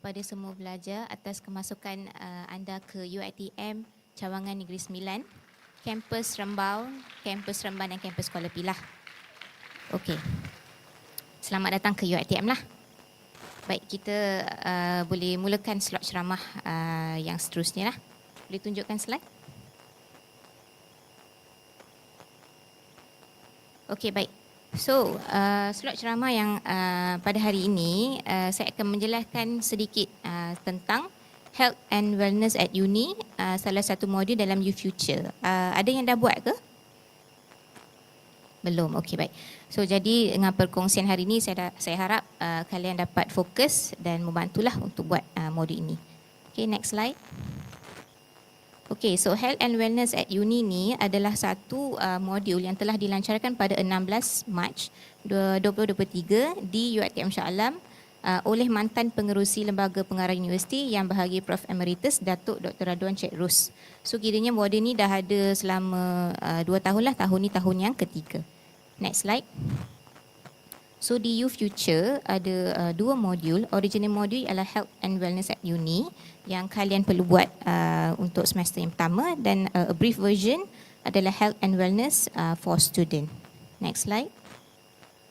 kepada semua pelajar atas kemasukan uh, anda ke UiTM Cawangan Negeri Sembilan, kampus Rembau, kampus Remban dan kampus Kuala Pilah. Okey. Selamat datang ke UiTM lah. Baik, kita uh, boleh mulakan slot ceramah uh, yang seterusnya lah. Boleh tunjukkan slide? Okey, baik. So, uh, slot ceramah yang uh, pada hari ini uh, saya akan menjelaskan sedikit uh, tentang Health and Wellness at Uni, uh, salah satu modul dalam U Future. Uh, ada yang dah buat ke? Belum. Okey, baik. So, jadi dengan perkongsian hari ini saya dah, saya harap uh, kalian dapat fokus dan membantulah untuk buat uh, modul ini. Okey, next slide. Okay, so Health and Wellness at Uni ni adalah satu uh, modul yang telah dilancarkan pada 16 Mac 2023 di UiTM Shah Alam uh, oleh mantan pengerusi Lembaga Pengarah Universiti yang bahagia Prof. Emeritus Datuk Dr. Radwan Cik Rus. So kiranya modul ni dah ada selama uh, dua tahun lah, tahun ni tahun yang ketiga. Next slide. So di U Future ada uh, dua modul. Original modul ialah Health and Wellness at Uni yang kalian perlu buat uh, untuk semester yang pertama dan uh, a brief version adalah Health and Wellness uh, for Student. Next slide.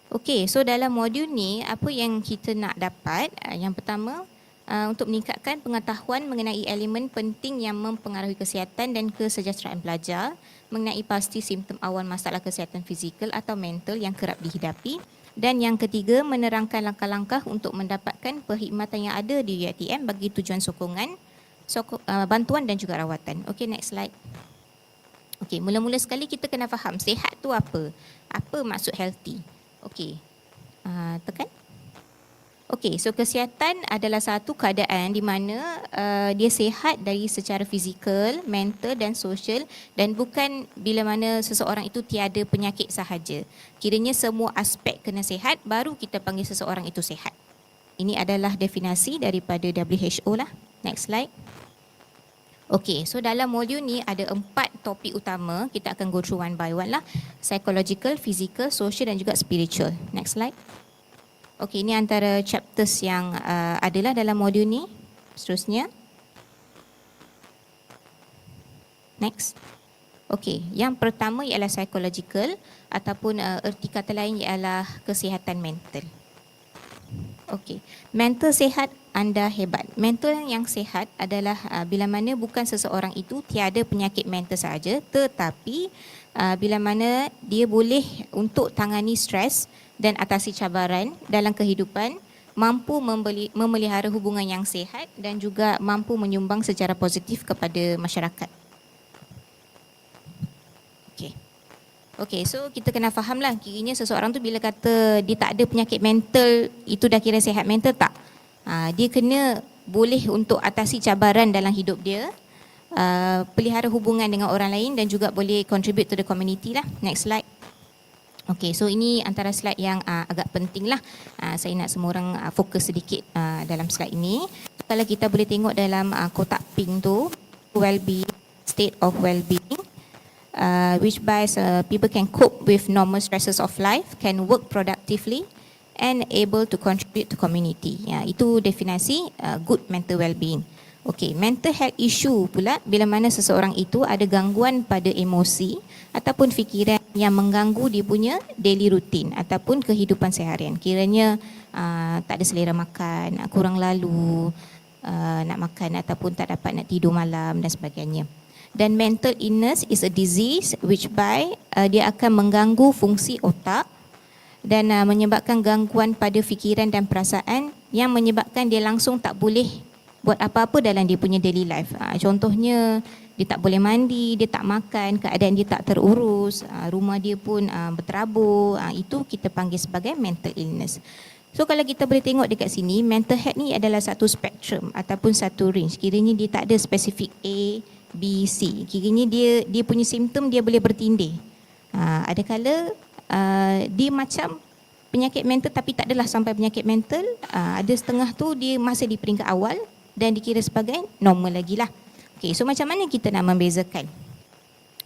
Okay, so dalam modul ni apa yang kita nak dapat? Uh, yang pertama uh, untuk meningkatkan pengetahuan mengenai elemen penting yang mempengaruhi kesihatan dan kesejahteraan pelajar mengenai pasti simptom awal masalah kesihatan fizikal atau mental yang kerap dihidapi dan yang ketiga, menerangkan langkah-langkah untuk mendapatkan perkhidmatan yang ada di UiTM bagi tujuan sokongan, soko, uh, bantuan dan juga rawatan. Okey, next slide. Okey, mula-mula sekali kita kena faham sihat tu apa? Apa maksud healthy? Okey, uh, tekan. Okey, so kesihatan adalah satu keadaan di mana uh, dia sihat dari secara fizikal, mental dan sosial dan bukan bila mana seseorang itu tiada penyakit sahaja. Kiranya semua aspek kena sihat baru kita panggil seseorang itu sihat. Ini adalah definisi daripada WHO lah. Next slide. Okey, so dalam modul ni ada empat topik utama. Kita akan go through one by one lah. Psychological, physical, social dan juga spiritual. Next slide. Okey, ini antara chapters yang uh, adalah dalam modul ni. Seterusnya. Next. Okey, yang pertama ialah psychological ataupun uh, erti kata lain ialah kesihatan mental. Okey, mental sehat anda hebat. Mental yang sehat adalah uh, bila mana bukan seseorang itu tiada penyakit mental saja tetapi uh, bila mana dia boleh untuk tangani stres dan atasi cabaran dalam kehidupan, mampu membeli, memelihara hubungan yang sehat dan juga mampu menyumbang secara positif kepada masyarakat. Okey. Okey, so kita kena fahamlah kiranya seseorang tu bila kata dia tak ada penyakit mental, itu dah kira sehat mental tak? Ha, dia kena boleh untuk atasi cabaran dalam hidup dia, uh, pelihara hubungan dengan orang lain dan juga boleh contribute to the community lah. Next slide. Okey, so ini antara slide yang uh, agak penting lah. Uh, saya nak semua orang uh, fokus sedikit uh, dalam slide ini. Kalau kita boleh tengok dalam uh, kotak pink tu, well-being, state of well-being, uh, which by uh, people can cope with normal stresses of life, can work productively and able to contribute to community. Ya, itu definisi uh, good mental well-being. Okey, mental health issue pula bila mana seseorang itu ada gangguan pada emosi ataupun fikiran yang mengganggu dia punya daily routine ataupun kehidupan seharian. Kiranya uh, tak ada selera makan, kurang lalu uh, nak makan ataupun tak dapat nak tidur malam dan sebagainya. Dan mental illness is a disease which by uh, dia akan mengganggu fungsi otak dan uh, menyebabkan gangguan pada fikiran dan perasaan yang menyebabkan dia langsung tak boleh buat apa-apa dalam dia punya daily life. Ha, contohnya dia tak boleh mandi, dia tak makan, keadaan dia tak terurus, ha, rumah dia pun ha, berterabur. Ha, itu kita panggil sebagai mental illness. So kalau kita boleh tengok dekat sini, mental health ni adalah satu spektrum ataupun satu range. Kiranya dia tak ada spesifik A, B, C. Kiranya dia dia punya simptom dia boleh bertindih. Ha, ada kala uh, dia macam penyakit mental tapi tak adalah sampai penyakit mental. Uh, ada setengah tu dia masih di peringkat awal dan dikira sebagai normal lagi lah. Okay, so macam mana kita nak membezakan?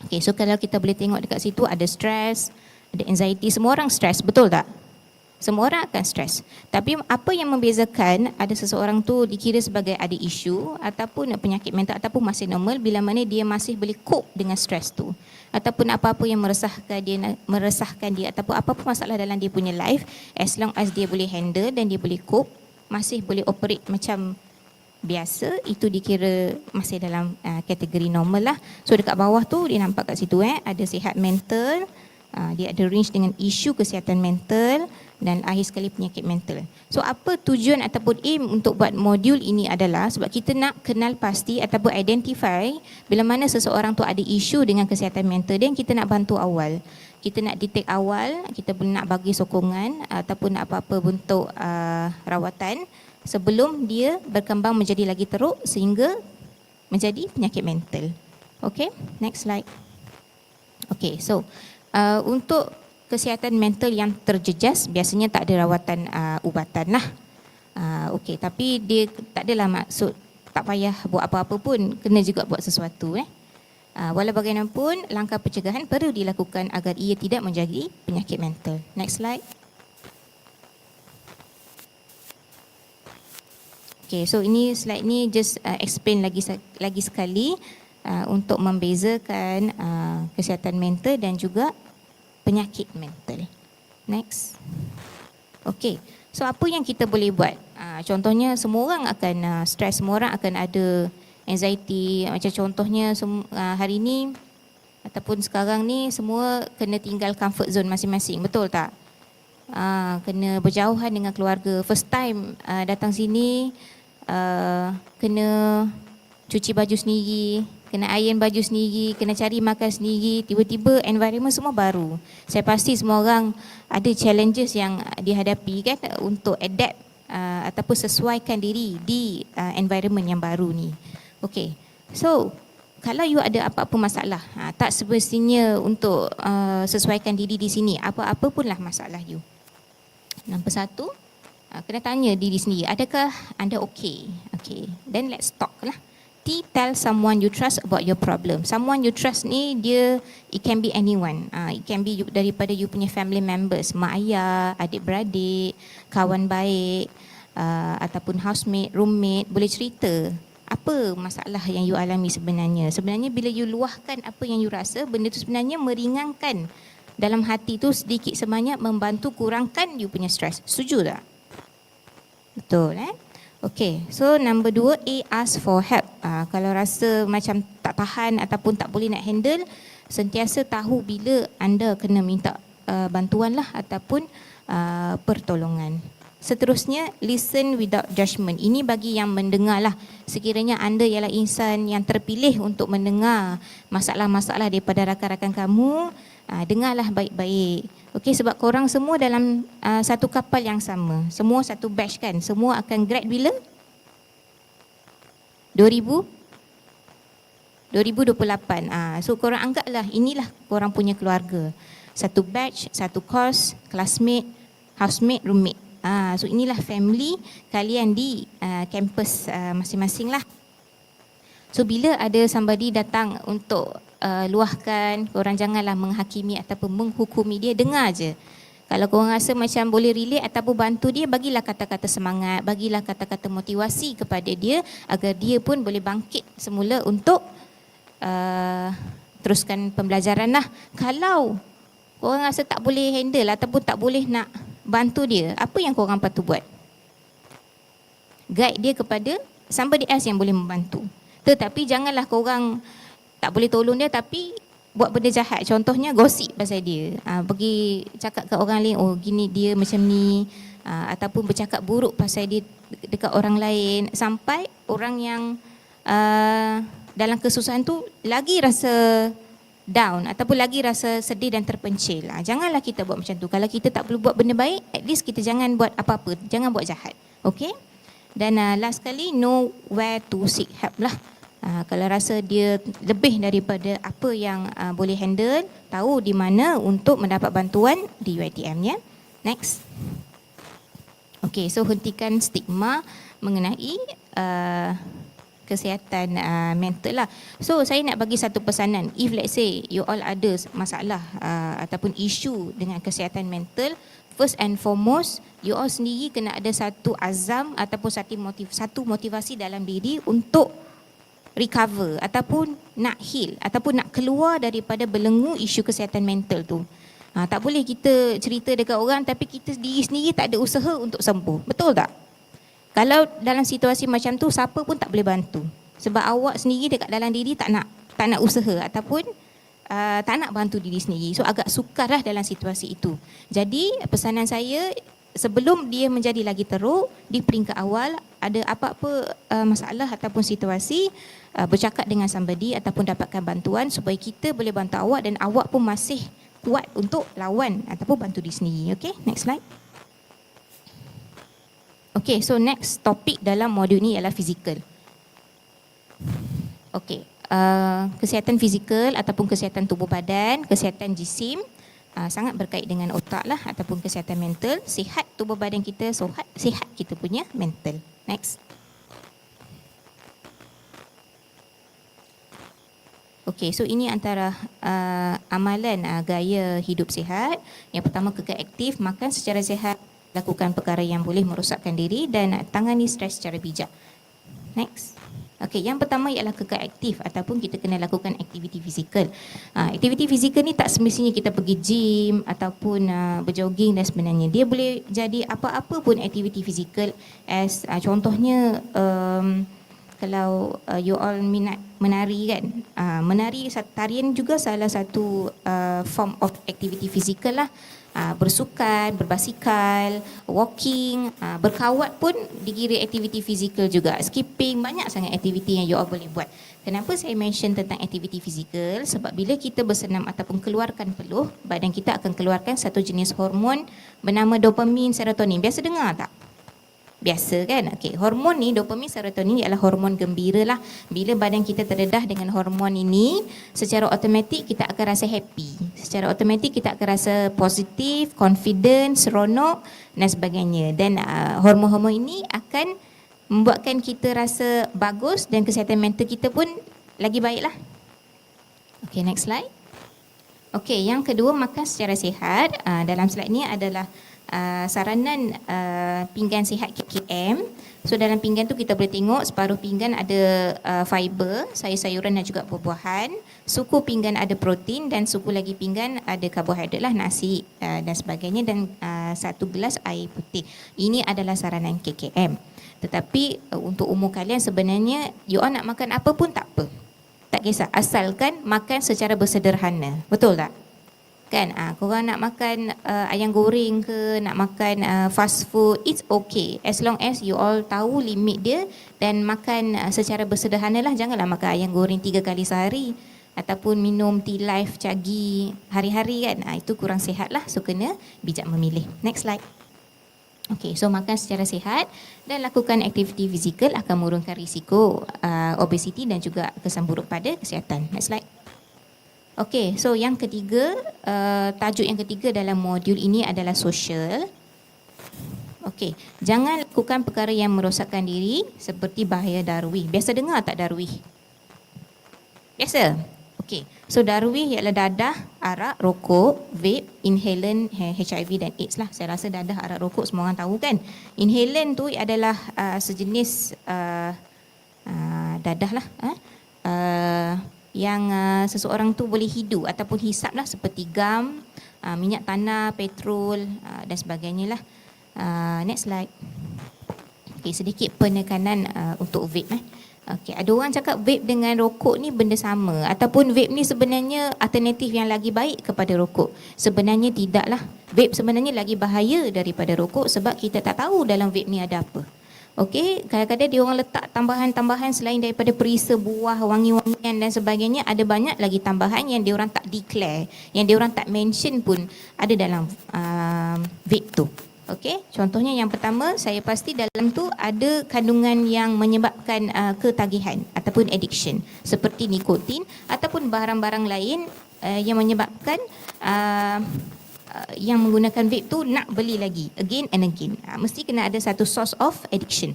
Okay, so kalau kita boleh tengok dekat situ ada stress, ada anxiety, semua orang stress, betul tak? Semua orang akan stres. Tapi apa yang membezakan ada seseorang tu dikira sebagai ada isu ataupun penyakit mental ataupun masih normal bila mana dia masih boleh cope dengan stres tu. Ataupun apa-apa yang meresahkan dia meresahkan dia ataupun apa-apa masalah dalam dia punya life as long as dia boleh handle dan dia boleh cope masih boleh operate macam biasa itu dikira masih dalam uh, kategori normal lah. So dekat bawah tu dia nampak kat situ eh ada sihat mental, uh, dia ada range dengan isu kesihatan mental dan akhir sekali penyakit mental. So apa tujuan ataupun aim untuk buat modul ini adalah sebab kita nak kenal pasti ataupun identify bila mana seseorang tu ada isu dengan kesihatan mental dan kita nak bantu awal. Kita nak detect awal, kita nak bagi sokongan ataupun apa-apa bentuk uh, rawatan sebelum dia berkembang menjadi lagi teruk sehingga menjadi penyakit mental. Okay, next slide. Okay, so uh, untuk kesihatan mental yang terjejas biasanya tak ada rawatan uh, ubatan lah. Uh, Okey, tapi dia tak adalah maksud tak payah buat apa-apa pun, kena juga buat sesuatu. Eh. Uh, walau bagaimanapun, langkah pencegahan perlu dilakukan agar ia tidak menjadi penyakit mental. Next slide. Okay, so ini slide ni just uh, explain lagi lagi sekali uh, untuk membezakan uh, kesihatan mental dan juga penyakit mental. Next. Okay. So apa yang kita boleh buat? Uh, contohnya semua orang akan uh, stress, semua orang akan ada anxiety. Macam contohnya uh, hari ini ataupun sekarang ni semua kena tinggal comfort zone masing-masing. Betul tak? Kena berjauhan dengan keluarga. First time datang sini kena cuci baju sendiri, kena iron baju sendiri, kena cari makan sendiri, tiba-tiba environment semua baru. Saya pasti semua orang ada challenges yang dihadapi kan untuk adapt uh, ataupun sesuaikan diri di uh, environment yang baru ni. Okay, so kalau you ada apa-apa masalah, uh, tak semestinya untuk uh, sesuaikan diri di sini, apa-apa punlah masalah you. Nombor satu, uh, kena tanya diri sendiri, adakah anda okay? Okay, then let's talk lah. T tell someone you trust about your problem. Someone you trust ni dia it can be anyone. Uh, it can be you, daripada you punya family members, mak ayah, adik beradik, kawan baik uh, ataupun housemate, roommate, boleh cerita apa masalah yang you alami sebenarnya. Sebenarnya bila you luahkan apa yang you rasa, benda tu sebenarnya meringankan dalam hati tu sedikit sebanyak membantu kurangkan you punya stres. Setuju tak? Betul eh? Okay, so number dua, A, ask for help. Uh, kalau rasa macam tak tahan ataupun tak boleh nak handle, sentiasa tahu bila anda kena minta uh, bantuan lah ataupun uh, pertolongan. Seterusnya, listen without judgement. Ini bagi yang mendengar lah. Sekiranya anda ialah insan yang terpilih untuk mendengar masalah-masalah daripada rakan-rakan kamu, uh, dengarlah baik-baik. Okey sebab korang semua dalam uh, satu kapal yang sama. Semua satu batch kan. Semua akan grad bila? 2000 2028. Ah so korang anggaplah inilah korang punya keluarga. Satu batch, satu course, classmate, housemate, roommate. Ah so inilah family kalian di uh, campus uh, masing-masing lah. So bila ada somebody datang untuk uh, luahkan, korang janganlah menghakimi ataupun menghukumi dia, dengar je. Kalau korang rasa macam boleh relate ataupun bantu dia, bagilah kata-kata semangat, bagilah kata-kata motivasi kepada dia agar dia pun boleh bangkit semula untuk uh, teruskan pembelajaran lah. Kalau korang rasa tak boleh handle ataupun tak boleh nak bantu dia, apa yang korang patut buat? Guide dia kepada somebody else yang boleh membantu. Tetapi janganlah korang tak boleh tolong dia tapi buat benda jahat. Contohnya gosip pasal dia. Uh, pergi cakap ke orang lain, oh gini dia macam ni. Uh, ataupun bercakap buruk pasal dia dekat orang lain. Sampai orang yang uh, dalam kesusahan tu lagi rasa down ataupun lagi rasa sedih dan terpencil. Uh, janganlah kita buat macam tu. Kalau kita tak perlu buat benda baik, at least kita jangan buat apa-apa. Jangan buat jahat. Okay? Dan uh, last kali, know where to seek help lah. Uh, kalau rasa dia lebih daripada apa yang uh, boleh handle, tahu di mana untuk mendapat bantuan di UiTM ya. Next. Okay, so hentikan stigma mengenai uh, kesihatan uh, mental lah. So saya nak bagi satu pesanan. If let's say you all ada masalah uh, ataupun isu dengan kesihatan mental, first and foremost you all sendiri kena ada satu azam ataupun satu motiv satu motivasi dalam diri untuk recover ataupun nak heal ataupun nak keluar daripada belenggu isu kesihatan mental tu. Ha, tak boleh kita cerita dekat orang tapi kita diri sendiri tak ada usaha untuk sembuh. Betul tak? Kalau dalam situasi macam tu siapa pun tak boleh bantu. Sebab awak sendiri dekat dalam diri tak nak tak nak usaha ataupun uh, tak nak bantu diri sendiri. So agak sukarlah dalam situasi itu. Jadi pesanan saya sebelum dia menjadi lagi teruk di peringkat awal ada apa-apa uh, masalah ataupun situasi uh, bercakap dengan somebody ataupun dapatkan bantuan supaya kita boleh bantu awak dan awak pun masih kuat untuk lawan ataupun bantu diri sendiri. Okay, next slide. Okay, so next topik dalam modul ni ialah fizikal. Okay, uh, kesihatan fizikal ataupun kesihatan tubuh badan, kesihatan jisim, uh, sangat berkait dengan otak lah ataupun kesihatan mental. Sihat tubuh badan kita, sihat, sihat kita punya mental. Next. Okey, so ini antara uh, amalan uh, gaya hidup sihat. Yang pertama kekal aktif, makan secara sihat, lakukan perkara yang boleh merosakkan diri dan tangani stres secara bijak. Next. Okey, yang pertama ialah kekal aktif ataupun kita kena lakukan aktiviti fizikal. Uh, aktiviti fizikal ni tak semestinya kita pergi gym ataupun uh, berjoging dan sebenarnya. Dia boleh jadi apa-apa pun aktiviti fizikal as uh, contohnya um, kalau uh, you all minat menari kan. Uh, menari tarian juga salah satu uh, form of activity fizikal lah. Uh, bersukan, berbasikal, walking, uh, berkawat pun dikira aktiviti fizikal juga. Skipping, banyak sangat aktiviti yang you all boleh buat. Kenapa saya mention tentang aktiviti fizikal? Sebab bila kita bersenam ataupun keluarkan peluh, badan kita akan keluarkan satu jenis hormon bernama dopamin, serotonin. Biasa dengar tak? Biasa kan. Okey, hormon ni dopamin serotonin ialah hormon gembira lah. Bila badan kita terdedah dengan hormon ini, secara automatik kita akan rasa happy. Secara automatik kita akan rasa positif, confident, seronok dan sebagainya. Dan uh, hormon-hormon ini akan membuatkan kita rasa bagus dan kesihatan mental kita pun lagi baiklah. Okey, next slide. Okey, yang kedua makan secara sihat. Uh, dalam slide ni adalah uh, saranan uh, pinggan sihat KKM. So dalam pinggan tu kita boleh tengok separuh pinggan ada uh, fiber, sayur-sayuran dan juga buah-buahan. Suku pinggan ada protein dan suku lagi pinggan ada karbohidrat lah, nasi uh, dan sebagainya dan uh, satu gelas air putih. Ini adalah saranan KKM. Tetapi uh, untuk umur kalian sebenarnya you all nak makan apa pun tak apa. Tak kisah, asalkan makan secara bersederhana. Betul tak? Kan? Ah korang nak makan uh, ayam goreng ke nak makan uh, fast food it's okay. As long as you all tahu limit dia dan makan uh, secara bersederhana lah. Janganlah makan ayam goreng tiga kali sehari ataupun minum tea life cagi hari-hari kan? Ah itu kurang sihat lah. So kena bijak memilih. Next slide. Okay, so makan secara sihat dan lakukan aktiviti fizikal akan mengurangkan risiko uh, obesiti dan juga kesan buruk pada kesihatan. Next slide. Okey, so yang ketiga, uh, tajuk yang ketiga dalam modul ini adalah social. Okey, jangan lakukan perkara yang merosakkan diri seperti bahaya darwih. Biasa dengar tak darwih? Biasa? Okey, so darwih ialah dadah, arak, rokok, vape, inhalant, HIV dan AIDS lah. Saya rasa dadah, arak, rokok semua orang tahu kan. Inhalant tu adalah uh, sejenis uh, uh, dadah lah. Uh, uh, yang uh, seseorang tu boleh hidu ataupun hisap lah seperti gam, uh, minyak tanah, petrol uh, dan sebagainya lah. Uh, next slide. Okay, sedikit penekanan uh, untuk vape. Eh. Okay, ada orang cakap vape dengan rokok ni benda sama ataupun vape ni sebenarnya alternatif yang lagi baik kepada rokok. Sebenarnya tidaklah. Vape sebenarnya lagi bahaya daripada rokok sebab kita tak tahu dalam vape ni ada apa. Okey, kadang-kadang dia orang letak tambahan-tambahan selain daripada perisa buah, wangi-wangian dan sebagainya, ada banyak lagi tambahan yang dia orang tak declare, yang dia orang tak mention pun ada dalam uh, vape tu. Okey, contohnya yang pertama, saya pasti dalam tu ada kandungan yang menyebabkan uh, ketagihan ataupun addiction seperti nikotin ataupun barang-barang lain uh, yang menyebabkan uh, uh, yang menggunakan vape tu nak beli lagi again and again. Uh, mesti kena ada satu source of addiction.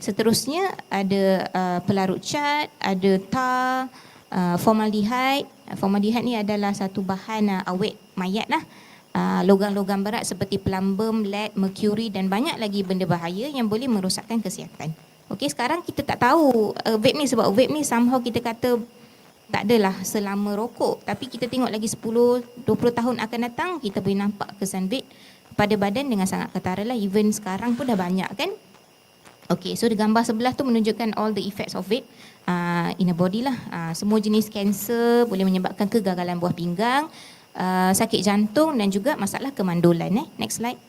Seterusnya ada uh, pelarut cat, ada tar, uh, formaldehyde. Formaldehyde ni adalah satu bahan uh, awet mayat lah. uh, logam-logam berat seperti plumbum, lead, mercury dan banyak lagi benda bahaya yang boleh merosakkan kesihatan. Okey, sekarang kita tak tahu uh, vape ni sebab vape ni somehow kita kata tak adalah selama rokok tapi kita tengok lagi 10 20 tahun akan datang kita boleh nampak kesan vape pada badan dengan sangat ketara lah even sekarang pun dah banyak kan Okay, so di gambar sebelah tu menunjukkan all the effects of vape uh, in a body lah. Uh, semua jenis kanser boleh menyebabkan kegagalan buah pinggang, uh, sakit jantung dan juga masalah kemandulan. Eh. Next slide.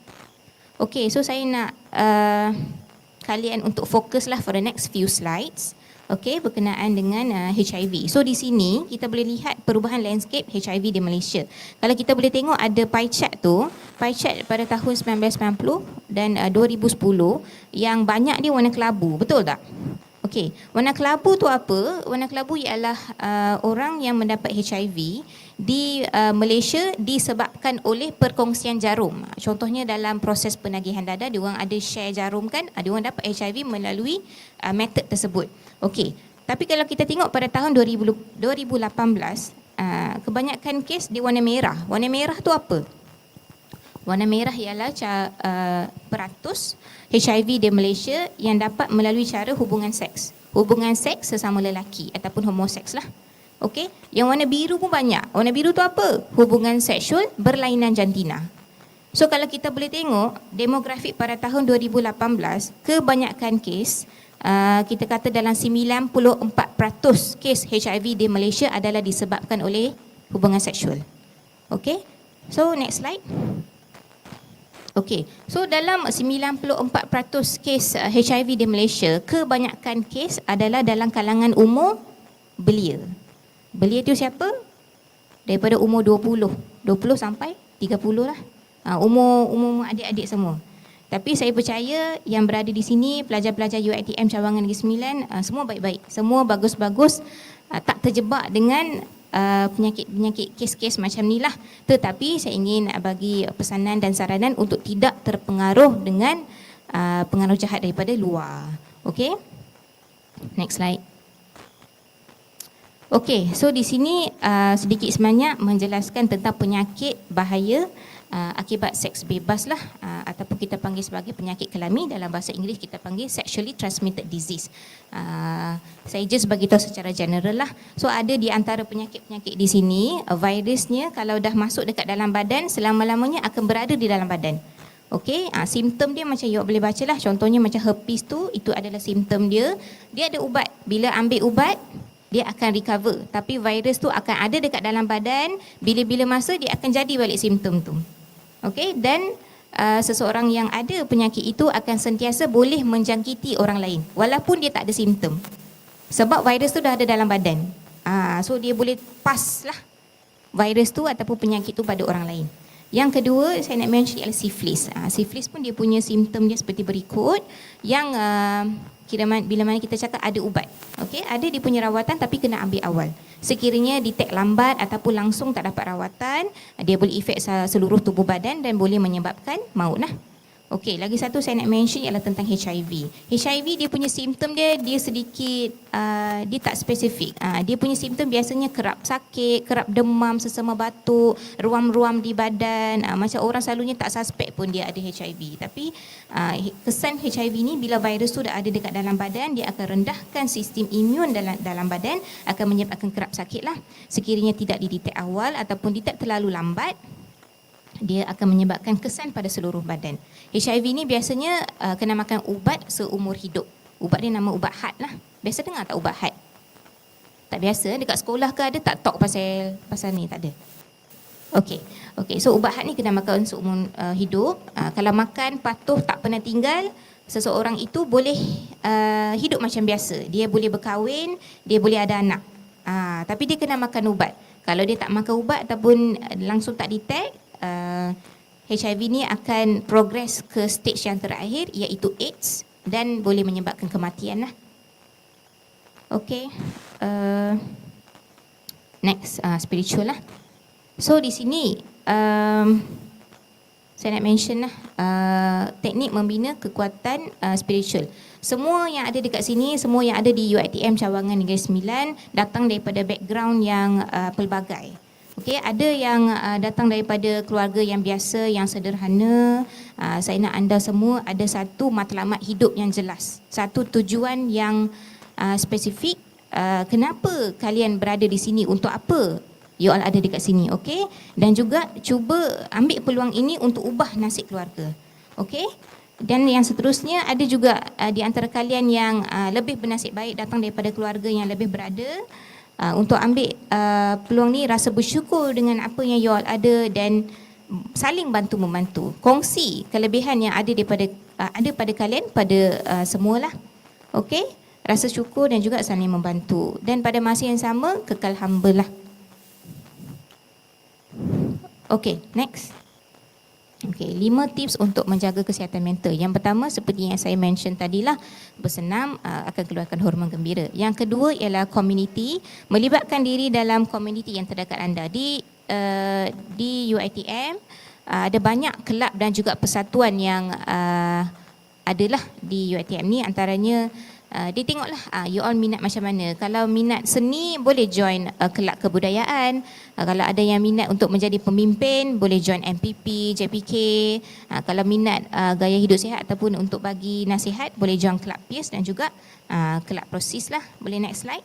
Okay, so saya nak uh, kalian untuk fokus lah for the next few slides okey berkenaan dengan uh, HIV. So di sini kita boleh lihat perubahan landscape HIV di Malaysia. Kalau kita boleh tengok ada pie chart tu, pie chart pada tahun 1990 dan uh, 2010 yang banyak dia warna kelabu, betul tak? Okey, warna kelabu tu apa? Warna kelabu ialah uh, orang yang mendapat HIV di uh, Malaysia disebabkan oleh perkongsian jarum. Contohnya dalam proses penagihan dada, dia orang ada share jarum kan, dia orang dapat HIV melalui uh, metod tersebut. Okey, tapi kalau kita tengok pada tahun 2000, 2018, uh, kebanyakan kes di warna merah. Warna merah tu apa? Warna merah ialah uh, peratus HIV di Malaysia yang dapat melalui cara hubungan seks. Hubungan seks sesama lelaki ataupun homoseks lah. Okey, yang warna biru pun banyak. Warna biru tu apa? Hubungan seksual berlainan jantina. So kalau kita boleh tengok demografik pada tahun 2018, kebanyakan kes uh, kita kata dalam 94% kes HIV di Malaysia adalah disebabkan oleh hubungan seksual. Okey. So next slide. Okey, so dalam 94% kes HIV uh, di Malaysia, kebanyakan kes adalah dalam kalangan umur belia. Belia tu siapa? Daripada umur 20, 20 sampai 30 lah. Ha, umur umur adik-adik semua. Tapi saya percaya yang berada di sini, pelajar-pelajar UITM Cawangan Negeri Sembilan, uh, semua baik-baik. Semua bagus-bagus, uh, tak terjebak dengan Uh, penyakit-penyakit kes-kes macam ni lah. Tetapi saya ingin bagi pesanan dan saranan untuk tidak terpengaruh dengan uh, pengaruh jahat daripada luar. Okay? Next slide. Okay, so di sini uh, sedikit sebanyak menjelaskan tentang penyakit bahaya uh, akibat seks bebas lah uh, ataupun kita panggil sebagai penyakit kelami dalam bahasa Inggeris kita panggil sexually transmitted disease. Uh, saya just bagi tahu secara general lah. So ada di antara penyakit-penyakit di sini uh, virusnya kalau dah masuk dekat dalam badan selama-lamanya akan berada di dalam badan. Okey, uh, simptom dia macam you boleh baca lah. Contohnya macam herpes tu, itu adalah simptom dia. Dia ada ubat. Bila ambil ubat, dia akan recover. Tapi virus tu akan ada dekat dalam badan. Bila-bila masa, dia akan jadi balik simptom tu. Okey dan uh, seseorang yang ada penyakit itu akan sentiasa boleh menjangkiti orang lain walaupun dia tak ada simptom. Sebab virus tu dah ada dalam badan. Ah uh, so dia boleh pas lah virus tu ataupun penyakit tu pada orang lain. Yang kedua saya nak mention ialah syphilis. Ah uh, syphilis pun dia punya simptom dia seperti berikut yang uh, kira bila mana kita cakap ada ubat. Okey, ada dia punya rawatan tapi kena ambil awal. Sekiranya detect lambat ataupun langsung tak dapat rawatan, dia boleh efek seluruh tubuh badan dan boleh menyebabkan maut lah. Okey, lagi satu saya nak mention ialah tentang HIV. HIV dia punya simptom dia dia sedikit uh, dia tak spesifik. Uh, dia punya simptom biasanya kerap sakit, kerap demam, sesama batuk, ruam-ruam di badan. Uh, macam orang selalunya tak suspek pun dia ada HIV. Tapi uh, kesan HIV ni bila virus tu dah ada dekat dalam badan, dia akan rendahkan sistem imun dalam dalam badan, akan menyebabkan kerap sakit lah. Sekiranya tidak didetek awal ataupun tidak terlalu lambat, dia akan menyebabkan kesan pada seluruh badan. HIV ni biasanya uh, kena makan ubat seumur hidup. Ubat dia nama ubat had lah. Biasa dengar tak ubat had? Tak biasa. Dekat sekolah ke ada tak talk pasal pasal ni? Tak ada. Okey. Okey. So ubat had ni kena makan seumur uh, hidup. Uh, kalau makan patuh tak pernah tinggal, seseorang itu boleh uh, hidup macam biasa. Dia boleh berkahwin, dia boleh ada anak. Uh, tapi dia kena makan ubat. Kalau dia tak makan ubat ataupun langsung tak detect, uh, HIV ni akan progress ke stage yang terakhir iaitu AIDS dan boleh menyebabkan kematian lah. Okay. Uh, next, uh, spiritual lah. So di sini, um, saya nak mention lah, uh, teknik membina kekuatan uh, spiritual. Semua yang ada dekat sini, semua yang ada di UITM Cawangan Negeri Sembilan datang daripada background yang uh, pelbagai. Okey, ada yang uh, datang daripada keluarga yang biasa, yang sederhana. Uh, saya nak anda semua ada satu matlamat hidup yang jelas. Satu tujuan yang uh, spesifik. Uh, kenapa kalian berada di sini? Untuk apa you all ada dekat sini? Okey? Dan juga cuba ambil peluang ini untuk ubah nasib keluarga. Okey? Dan yang seterusnya ada juga uh, di antara kalian yang uh, lebih bernasib baik datang daripada keluarga yang lebih berada uh, untuk ambil uh, peluang ni rasa bersyukur dengan apa yang you all ada dan saling bantu membantu kongsi kelebihan yang ada daripada uh, ada pada kalian pada uh, semualah. Okey? Rasa syukur dan juga saling membantu. Dan pada masa yang sama kekal humble lah. Okey next Okey, lima tips untuk menjaga kesihatan mental. Yang pertama seperti yang saya mention tadilah, bersenam uh, akan keluarkan hormon gembira. Yang kedua ialah community, melibatkan diri dalam community yang terdekat anda. Di uh, di UiTM uh, ada banyak kelab dan juga persatuan yang uh, adalah di UiTM ni antaranya Uh, dia tengoklah uh, you all minat macam mana. Kalau minat seni boleh join uh, kelab kebudayaan. Uh, kalau ada yang minat untuk menjadi pemimpin boleh join MPP, JPK. Uh, kalau minat uh, gaya hidup sihat ataupun untuk bagi nasihat boleh join kelab PIS dan juga uh, kelab proses lah. Boleh next slide.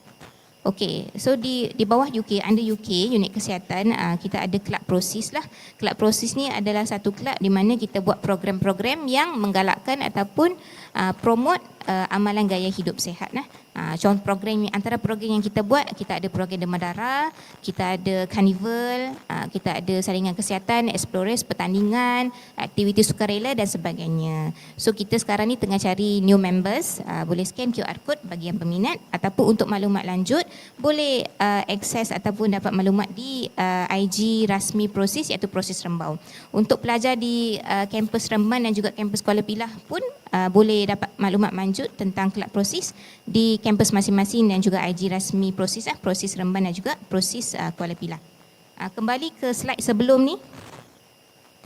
Okey, so di di bawah UK, under UK, unit kesihatan, uh, kita ada kelab proses lah. Kelab proses ni adalah satu kelab di mana kita buat program-program yang menggalakkan ataupun uh, promote uh, amalan gaya hidup sehat. Nah. Uh, contoh program antara program yang kita buat, kita ada program demam darah, kita ada carnival, uh, kita ada saringan kesihatan, explorers, pertandingan, aktiviti sukarela dan sebagainya. So kita sekarang ni tengah cari new members, uh, boleh scan QR code bagi yang peminat ataupun untuk maklumat lanjut boleh uh, akses ataupun dapat maklumat di uh, IG rasmi proses iaitu proses Rembau. Untuk pelajar di uh, kampus Remban dan juga kampus Kuala Pilah pun uh, boleh dapat maklumat lanjut tentang kelab proses di kampus masing-masing dan juga IG rasmi proses ah proses Remban dan juga proses uh, Kuala Pilah. Uh, kembali ke slide sebelum ni.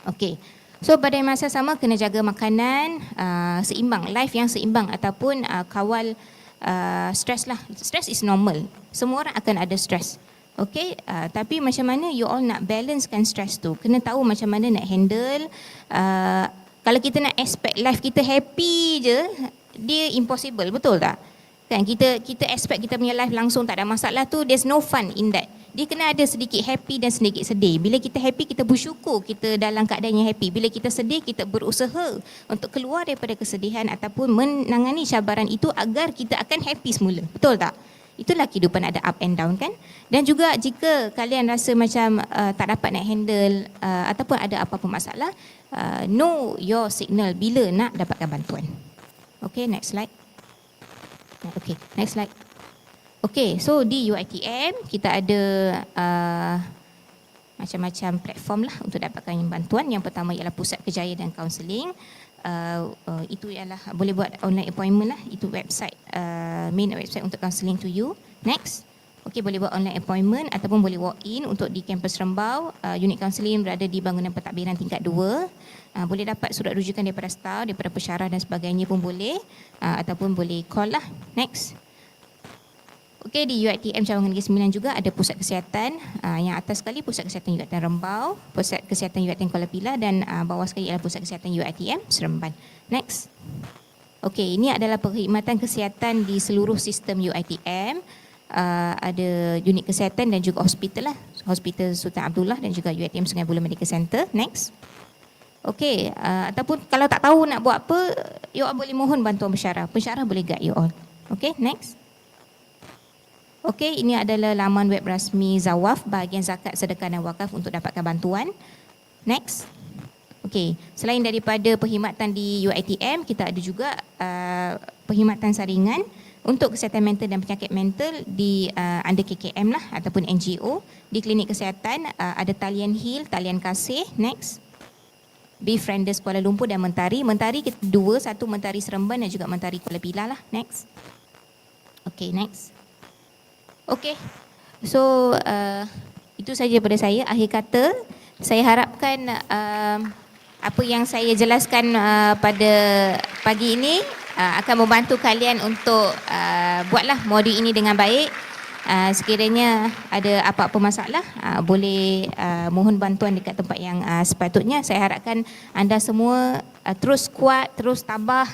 Okey. So pada masa sama kena jaga makanan uh, seimbang, life yang seimbang ataupun uh, kawal uh, stress lah. Stress is normal. Semua orang akan ada stress. Okay, uh, tapi macam mana you all nak balancekan stress tu? Kena tahu macam mana nak handle. Uh, kalau kita nak expect life kita happy je, dia impossible, betul tak? Kan kita kita expect kita punya life langsung tak ada masalah tu there's no fun in that. Dia kena ada sedikit happy dan sedikit sedih. Bila kita happy kita bersyukur kita dalam keadaan yang happy. Bila kita sedih kita berusaha untuk keluar daripada kesedihan ataupun menangani cabaran itu agar kita akan happy semula. Betul tak? Itulah kehidupan ada up and down kan? Dan juga jika kalian rasa macam uh, tak dapat nak handle uh, ataupun ada apa-apa masalah, uh, know your signal bila nak dapatkan bantuan. Okay, next slide. Okay, next slide. Okay, so di UITM kita ada uh, macam-macam platform lah untuk dapatkan bantuan. Yang pertama ialah pusat kejayaan dan kaunseling. Uh, uh, itu ialah boleh buat online appointment lah. Itu website, uh, main website untuk counselling to you. Next. Okay, boleh buat online appointment ataupun boleh walk in untuk di kampus Rembau. Uh, unit counselling berada di bangunan pentadbiran tingkat 2. Uh, boleh dapat surat rujukan daripada staff, daripada pesyarah dan sebagainya pun boleh. Uh, ataupun boleh call lah. Next. Okay, di UITM Cawangan Negeri Sembilan juga ada pusat kesihatan. Uh, yang atas sekali pusat kesihatan UITM Rembau, pusat kesihatan UITM Kuala Pilah dan uh, bawah sekali adalah pusat kesihatan UITM Seremban. Next. Okay, ini adalah perkhidmatan kesihatan di seluruh sistem UITM uh, ada unit kesihatan dan juga hospital lah. Hospital Sultan Abdullah dan juga UiTM Sungai Buloh Medical Center. Next. Okey, uh, ataupun kalau tak tahu nak buat apa, you all boleh mohon bantuan pensyarah. Pensyarah boleh guide you all. Okey, next. Okey, ini adalah laman web rasmi Zawaf bahagian zakat sedekah dan wakaf untuk dapatkan bantuan. Next. Okey, selain daripada perkhidmatan di UiTM, kita ada juga uh, perkhidmatan saringan untuk kesihatan mental dan penyakit mental di uh, under KKM lah ataupun NGO di klinik kesihatan uh, ada talian Hill, talian kasih, next. Befrienders Kuala Lumpur dan Mentari. Mentari kita dua, satu Mentari Seremban dan juga Mentari Kuala Pilah lah. Next. Okay, next. Okay. So, uh, itu saja daripada saya. Akhir kata, saya harapkan uh, apa yang saya jelaskan uh, pada pagi ini uh, akan membantu kalian untuk uh, buatlah modul ini dengan baik. uh, sekiranya ada apa-apa masalah uh, boleh uh, mohon bantuan dekat tempat yang uh, sepatutnya. Saya harapkan anda semua uh, terus kuat, terus tabah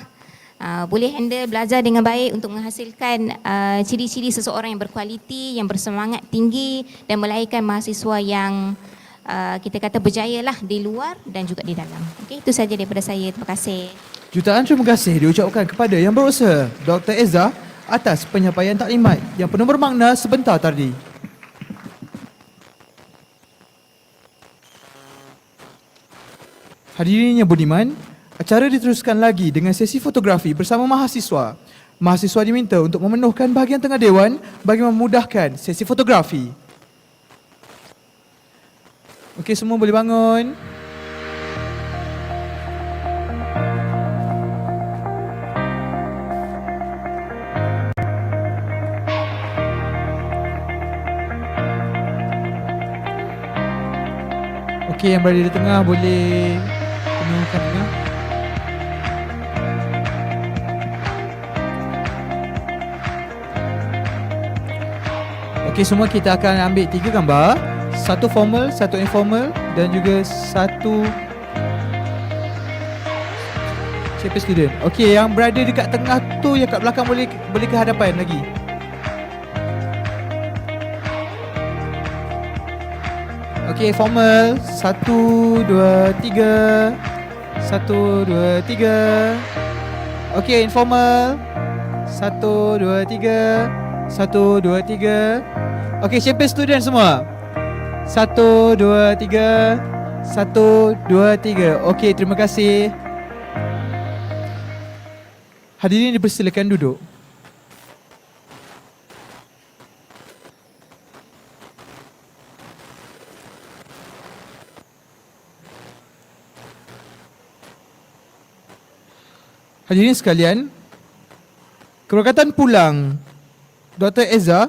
Uh, boleh handle belajar dengan baik untuk menghasilkan uh, ciri-ciri seseorang yang berkualiti, yang bersemangat tinggi dan melahirkan mahasiswa yang uh, kita kata berjaya lah di luar dan juga di dalam. Okey, itu saja daripada saya. Terima kasih. Jutaan terima kasih diucapkan kepada yang berusaha Dr. Eza atas penyampaian taklimat yang penuh bermakna sebentar tadi. Hadirin yang budiman, acara diteruskan lagi dengan sesi fotografi bersama mahasiswa. Mahasiswa diminta untuk memenuhkan bahagian tengah dewan bagi memudahkan sesi fotografi. Okey, semua boleh bangun. Okey, yang berada di tengah boleh penuhkan tengah. Okey, semua kita akan ambil tiga gambar. Satu formal, satu informal dan juga satu Siapa student? Okey, yang berada dekat tengah tu yang kat belakang boleh boleh ke hadapan lagi. Okey, formal. Satu, dua, tiga. Satu, dua, tiga. Okey, informal. Satu, dua, tiga. Satu, dua, tiga. Okey, siapa student semua? Satu, dua, tiga. Satu, dua, tiga. Okey, terima kasih. Hadirin dipersilakan duduk. Hadirin sekalian, keberkatan pulang Dr. Eza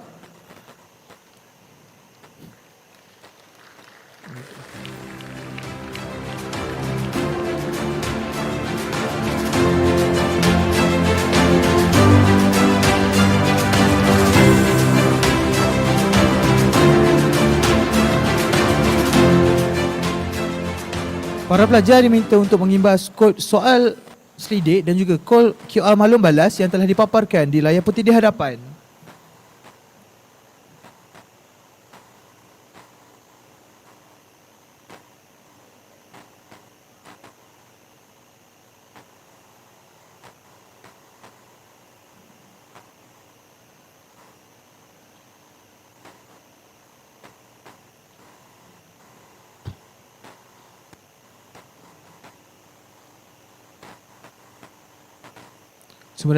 Para pelajar diminta untuk mengimbas kod soal selidik dan juga kod QR maklum balas yang telah dipaparkan di layar putih di hadapan.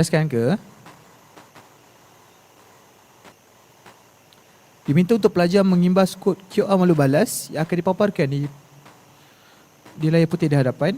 Scan ke? Diminta untuk pelajar mengimbas kod QR malu balas yang akan dipaparkan di di layar putih di hadapan.